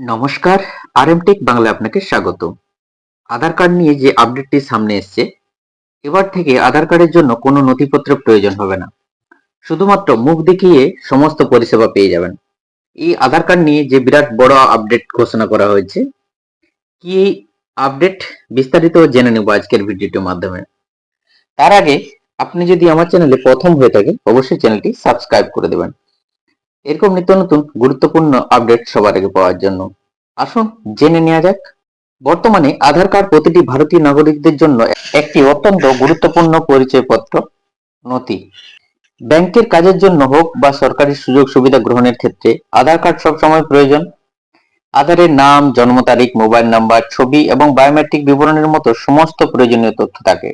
নমস্কার আরএমটেক বাংলা আপনাকে স্বাগত। আধার কার্ড নিয়ে যে আপডেটটি সামনে এসছে, এবার থেকে আধার কার্ডের জন্য কোনো নথিপত্র প্রয়োজন হবে না। শুধুমাত্র মুখ দেখিয়ে সমস্ত পরিষেবা পেয়ে যাবেন। এই আধার কার্ড নিয়ে যে বিরাট বড় আপডেট ঘোষণা করা হয়েছে, কি আপডেট বিস্তারিত জেনে নেব আজকের ভিডিওটির মাধ্যমে। তার আগে, আপনি যদি আমার চ্যানেলে প্রথম হয়ে থাকেন, অবশ্যই চ্যানেলটি সাবস্ক্রাইব করে দেবেন। এরকম নিত্য নতুন, গুরুত্বপূর্ণ আপডেট সবার আগে পাওয়ার জন্য। আসুন জেনে নেওয়া যাক, বর্তমানে আধার কার্ড প্রতিটি ভারতীয় নাগরিকদের জন্য একটি অত্যন্ত গুরুত্বপূর্ণ পরিচয়পত্র, নথি। ব্যাংকের কাজের জন্য হোক বা সরকারি সুযোগ সুবিধা গ্রহণের ক্ষেত্রে আধার কার্ড সবসময় প্রয়োজন। আধারের নাম, জন্ম তারিখ, মোবাইল নাম্বার, ছবি এবং বায়োমেট্রিক বিবরণের মতো সমস্ত প্রয়োজনীয় তথ্য থাকে।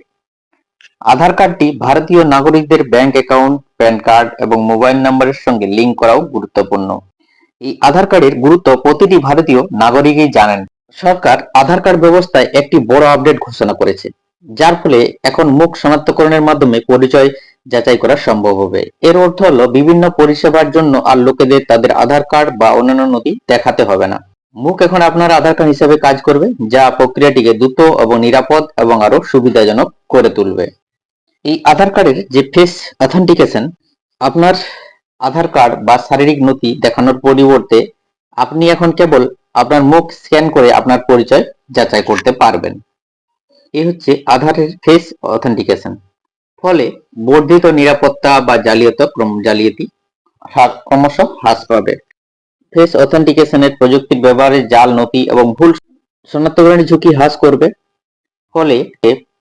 আধার কার্ডটি ভারতীয় নাগরিকদের ব্যাংক অ্যাকাউন্ট, প্যান কার্ড এবং মোবাইল নাম্বারের সঙ্গে লিঙ্ক করাও গুরুত্বপূর্ণ। এই আধার কার্ডের গুরুত্ব প্রতিটি ভারতীয় নাগরিকই জানেন। সরকার আধার কার্ড ব্যবস্থায় একটি বড় আপডেট ঘোষণা করেছে, যার ফলে এখন মুখ শনাক্তকরণের মাধ্যমে পরিচয় যাচাই করা সম্ভব হবে। এর অর্থ হলো বিভিন্ন পরিষেবার জন্য আর লোকেদের তাদের আধার কার্ড বা অন্যান্য নথি দেখাতে হবে না। মুখ এখন আপনার আধার কার্ড হিসেবে কাজ করবে, যা প্রক্রিয়াটিকে দ্রুত এবং নিরাপদ এবং আরও সুবিধাজনক করে তুলবে। এই আধার কার্ডের যে ফেস অথেন্টিকেশন আপনার আধার কার্ড বা শারীরিক নথি দেখানোর পরিবর্তে আপনি এখন কেবল আপনার মুখ স্ক্যান করে আপনার পরিচয় যাচাই করতে পারবেন। এই হচ্ছে আধারের ফেস অথেন্টিকেশন ফলে বর্ধিত নিরাপত্তা বা জালিয়াত ক্রম, জালিয়াতি ক্রমশ হ্রাস পাবে। ফেস অথেন্টিকেশনের প্রযুক্তির ব্যবহারে জাল, নথি এবং ভুল শনাক্তকরণের ঝুঁকি হ্রাস করবে। ফলে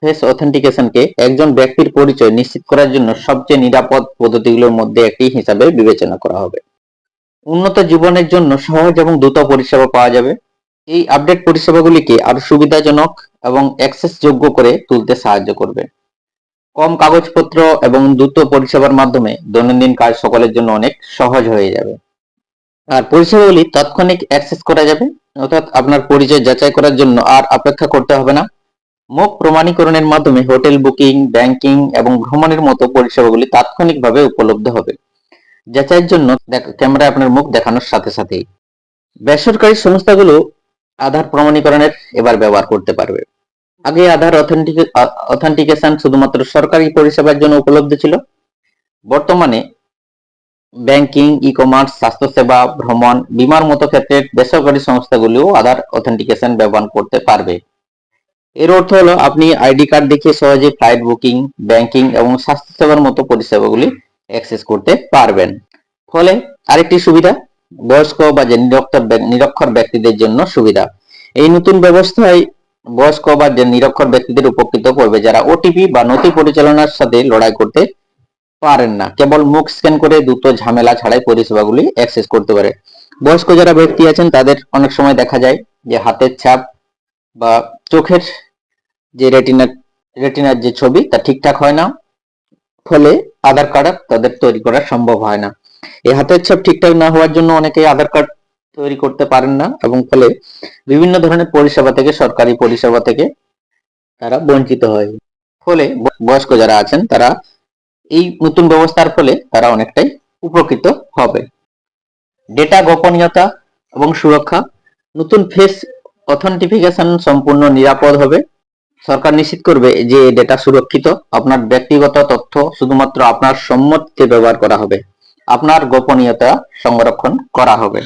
ফেস অথেন্টিকেশনকে একজন ব্যক্তির পরিচয় নিশ্চিত করার জন্য সবচেয়ে নিরাপদ পদ্ধতিগুলোর মধ্যে একটি হিসাবে বিবেচনা করা হবে। উন্নত জীবনের জন্য সহজ এবং দ্রুত পরিষেবা পাওয়া যাবে। এই আপডেট পরিষেবাগুলিকে আরও সুবিধাজনক এবং অ্যাক্সেস যোগ্য করে তুলতে সাহায্য করবে। কম কাগজপত্র এবং দ্রুত পরিষেবার মাধ্যমে দৈনন্দিন কাজ সকলের জন্য অনেক সহজ হয়ে যাবে। আর পরিষেবাগুলি তাৎক্ষণিক অ্যাক্সেস করা যাবে, অর্থাৎ আপনার পরিচয় যাচাই করার জন্য আর অপেক্ষা করতে হবে না। মুখ প্রমাণীকরণের মাধ্যমে হোটেল বুকিং, ব্যাংকিং এবং ভ্রমণের মতো পরিষেবাগুলি তাৎক্ষণিকভাবে উপলব্ধ হবে। যাচাইয়ের জন্য ক্যামেরায় আপনার মুখ দেখানোর সাথে সাথেই। বেসরকারি সংস্থাগুলো আধার প্রমাণীকরণের এবার ব্যবহার করতে পারবে। আগে আধার অথেন্টিকেশন শুধুমাত্র সরকারি পরিষেবার জন্য উপলব্ধ ছিল। বর্তমানে ব্যাংকিং ই কমার্স স্বাস্থ্যসেবা, ভ্রমণ, বিমার মতো ক্ষেত্রে বেসরকারি সংস্থাগুলিও আধার অথেন্টিকেশন ব্যবহার করতে পারবে। এর অর্থ হলো আপনি আইডি কার্ড দেখিয়ে সহজে ফ্লাইট বুকিং, ব্যাংকিং এবং স্বাস্থ্যসেবার মতো পরিষেবাগুলি অ্যাক্সেস করতে পারবেন। ফলে আরেকটি সুবিধা, বয়স্ক বা যে নিরক্ষর নিরক্ষর ব্যক্তিদের জন্য সুবিধা। এই নতুন ব্যবস্থায় বয়স্ক বা যে নিরক্ষর ব্যক্তিদের উপকৃত করবে যারা ওটিপি বা নথি পরিচালনার সাথে লড়াই করতে পারেন না। কেবল মুখ স্ক্যান করে দ্রুত ঝামেলা ছাড়াই পরিষেবাগুলি অ্যাক্সেস করতে পারে। বয়স্ক যারা ব্যক্তি আছেন, তাদের অনেক সময় দেখা যায় যে হাতের ছাপ বা চোখের যে রেটিনার রেটিনার যে ছবি তা ঠিকঠাক হয় না, ফলে আধার কার্ড তাদের তৈরি করা সম্ভব হয় না। এই হাতের ছাপ ঠিকঠাক না হওয়ার জন্য অনেকেই আধার কার্ড তৈরি করতে পারেন না এবং ফলে বিভিন্ন ধরনের পরিষেবা থেকে, সরকারি পরিষেবা থেকে তারা বঞ্চিত হয়। ফলে বয়স্ক যারা আছেন তারা এই নতুন ব্যবস্থার ফলে তারা অনেকটাই উপকৃত হবে। ডেটা গোপনীয়তা এবং সুরক্ষা, নতুন ফেস অথেন্টিফিকেশন সম্পূর্ণ নিরাপদ হবে। সরকার নিশ্চিত করবে যে ডেটা সুরক্ষিত, আপনার ব্যক্তিগত তথ্য শুধুমাত্র আপনার সম্মতিতে ব্যবহার করা হবে। আপনার গোপনীয়তা সংরক্ষণ করা হবে।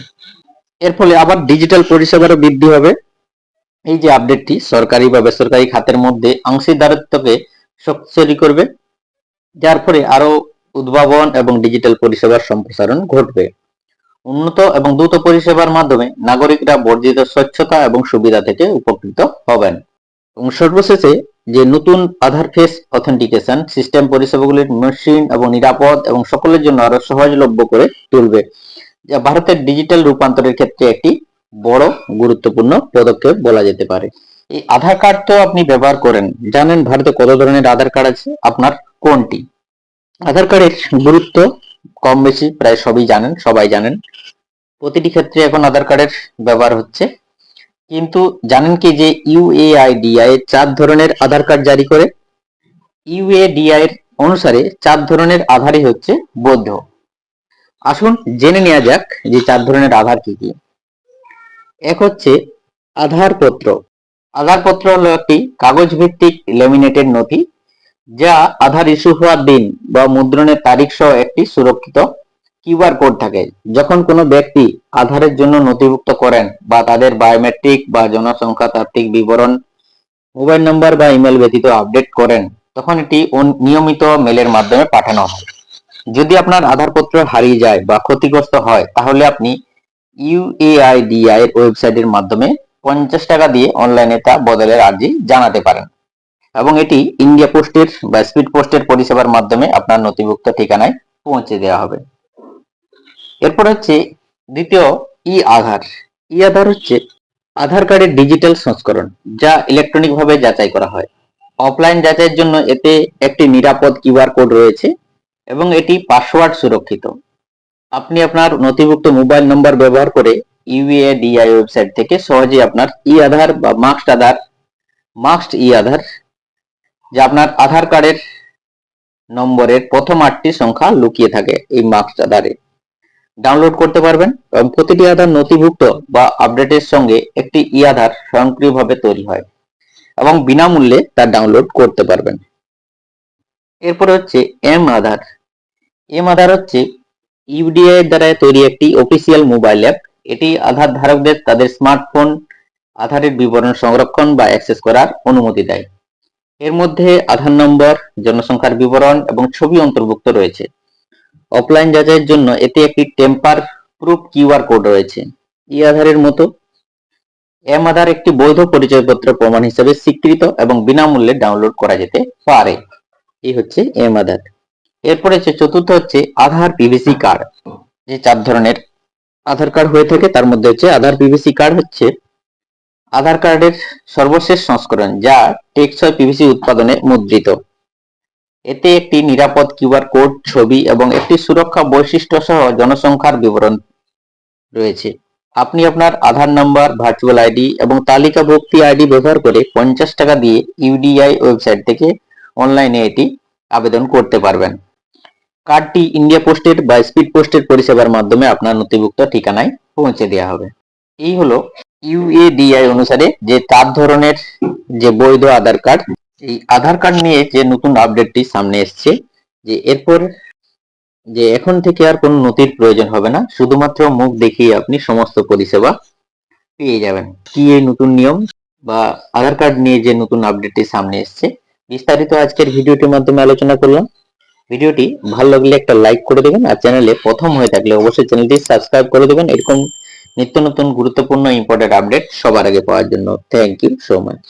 এর ফলে আবার ডিজিটাল পরিষেবারও বৃদ্ধি হবে। এই যে আপডেটটি সরকারি বা বেসরকারি খাতের মধ্যে অংশীদারত্বকে শক্তিশালী করবে, যার ফলে আরও উদ্ভাবন এবং ডিজিটাল পরিষেবার সম্প্রসারণ ঘটবে। উন্নত এবং দ্রুত পরিষেবার মাধ্যমে নাগরিকরা বর্ধিত স্বচ্ছতা এবং সুবিধা থেকে উপকৃত হবেন। এবং সর্বশেষে যে নতুন আধার ফেস অথেন্টিকেশন সিস্টেম পরিষেবাগুলির মেশিন এবং নিরাপদ এবং সকলের জন্য আরও সহজলভ্য করে তুলবে, যা ভারতের ডিজিটাল রূপান্তরের ক্ষেত্রে একটি বড় গুরুত্বপূর্ণ পদক্ষেপ বলা যেতে পারে। এই আধার কার্ড তো আপনি ব্যবহার করেন। জানেন ভারতে কত ধরনের আধার কার্ড আছে? আপনার কোনটি? আধার কার্ডের গুরুত্ব কম বেশি, প্রায় সবই জানেন, সবাই জানেন। প্রতিটি ক্ষেত্রে এখন আধার কার্ডের ব্যবহার হচ্ছে কিন্তু জানেন কি যে ইউএআইডিআই চার ধরনের আধার কার্ড জারি করে? ইউএডিআই এর অনুসারে চার ধরনের আধারই হচ্ছে বৈধ আসুন জেনে নেওয়া যাক যে চার ধরনের আধার কি কি। এক হচ্ছে আধার পত্র। আধার পত্র হলো একটি কাগজ ভিত্তিক লেমিনেটেড নথি, যা আধার ইস্যু হওয়ার দিন বা মুদ্রণের তারিখ সহ একটি সুরক্ষিত কিউআর কোড থাকে। যখন কোনো ব্যক্তি আধারের জন্য নথিভুক্ত করেন বা তাদের বায়োমেট্রিক বা জনসংখ্যা তাত্ত্বিক বিবরণ, মোবাইল নম্বর বা ইমেল ব্যতীত আপডেট করেন, তখন এটি নিয়মিত মেলের মাধ্যমে পাঠানো হয়। যদি আপনার আধারপত্র হারিয়ে যায় বা ক্ষতিগ্রস্ত হয়, তাহলে আপনি ইউএআইডিআই এর ওয়েবসাইটের মাধ্যমে পঞ্চাশ টাকা দিয়ে অনলাইনে তা বদলের আর্জি জানাতে পারেন। এবং এটি ইন্ডিয়া পোস্টের বা স্পিড পোস্টের পরিষেবার মাধ্যমে আপনার নথিভুক্ত ঠিকানায় পৌঁছে দেওয়া হবে। এরপর হচ্ছে দ্বিতীয় ই আধার। ই আধার হচ্ছে আধার কার্ডের ডিজিটাল সংস্করণ, যা ইলেকট্রনিক ভাবে যাচাই করা হয়। অফলাইন যাচাইয়ের জন্য এতে একটি নিরাপদ কিউআর কোড রয়েছে এবং এটি পাসওয়ার্ড সুরক্ষিত। আপনি আপনার নথিভুক্ত মোবাইল নম্বর ব্যবহার করে ইউএডিআই ওয়েবসাইট থেকে সহজে আপনার ই আধার বা মাস্ট আধার মাস্ট ই আধার, যা আপনার আধার কার্ডের নম্বরের প্রথম আটটি সংখ্যা লুকিয়ে থাকে এই মাস্ট আধারে। ডাউনলোড করতে পারবেন। এবং প্রতিটি আধার নথিভুক্ত বা আপডেটের সঙ্গে একটি ই আধার স্বয়ংক্রিয়ভাবে তৈরি হয় এবং বিনামূল্যে তা ডাউনলোড করতে পারবেন। এরপরে হচ্ছে এম আধার। এম আধার হচ্ছে ইউডিআই এর দ্বারা তৈরি একটি অফিসিয়াল মোবাইল অ্যাপ এটি আধার ধারকদের তাদের স্মার্টফোন আধারের বিবরণ সংরক্ষণ বা অ্যাক্সেস করার অনুমতি দেয়। এর মধ্যে আধার নম্বর, জনসংখ্যার বিবরণ এবং ছবি অন্তর্ভুক্ত রয়েছে। অফলাইন যাচাইয়ের জন্য এতে একটি টেম্পার প্রুফ কিউআর কোড রয়েছে। ই আধারের মতো এম আধার একটি বৈধ পরিচয়পত্র প্রমাণ হিসেবে স্বীকৃত এবং বিনামূল্যে ডাউনলোড করা যেতে পারে। এই হচ্ছে এম আধার। এরপরে হচ্ছে চতুর্থ হচ্ছে আধার পিভিসি কার্ড যে চার ধরনের আধার কার্ড হয়ে থাকে, তার মধ্যে হচ্ছে আধার পিভিসি কার্ড হচ্ছে আধার কার্ডের সর্বশেষ সংস্করণ, যা টেকসই পিভিসি উৎপাদনে মুদ্রিত। এতে একটি নিরাপদ কিউআর কোড, ছবি এবং একটি সুরক্ষা বৈশিষ্ট্য সহ জনসংখ্যার বিবরণ রয়েছে। আপনি আপনার আধার নাম্বার ভার্চুয়াল আইডি এবং তালিকাভুক্তি আইডি ব্যবহার করে পঞ্চাশ টাকা দিয়ে ইউডিআই ওয়েবসাইট থেকে অনলাইনে এটি আবেদন করতে পারবেন। কার্ডটি ইন্ডিয়া পোস্টের বা স্পিড পোস্টের পরিষেবার মাধ্যমে আপনার নথিভুক্ত ঠিকানায় পৌঁছে দেওয়া হবে। এই হলো ইউএডিআই অনুসারে যে চার ধরনের যে বৈধ আধার কার্ড এই আধার কার্ড নিয়ে যে নতুন আপডেটটি সামনে এসছে, যে এরপর যে এখন থেকে আর কোনো নথির প্রয়োজন হবে না, শুধুমাত্র মুখ দেখিয়ে আপনি সমস্ত পরিষেবা পেয়ে যাবেন। কি এই নতুন নিয়ম বা আধার কার্ড নিয়ে যে নতুন আপডেটটি সামনে এসছে, বিস্তারিত আজকের ভিডিওটির মাধ্যমে আলোচনা করলাম। ভিডিওটি ভালো লাগলে একটা লাইক করে দেবেন আর চ্যানেলে প্রথম হয়ে থাকলে অবশ্যই চ্যানেলটি সাবস্ক্রাইব করে দেবেন। এরকম নিত্য নতুন গুরুত্বপূর্ণ ইম্পর্টেন্ট আপডেট সবার আগে পাওয়ার জন্য। Thank you so much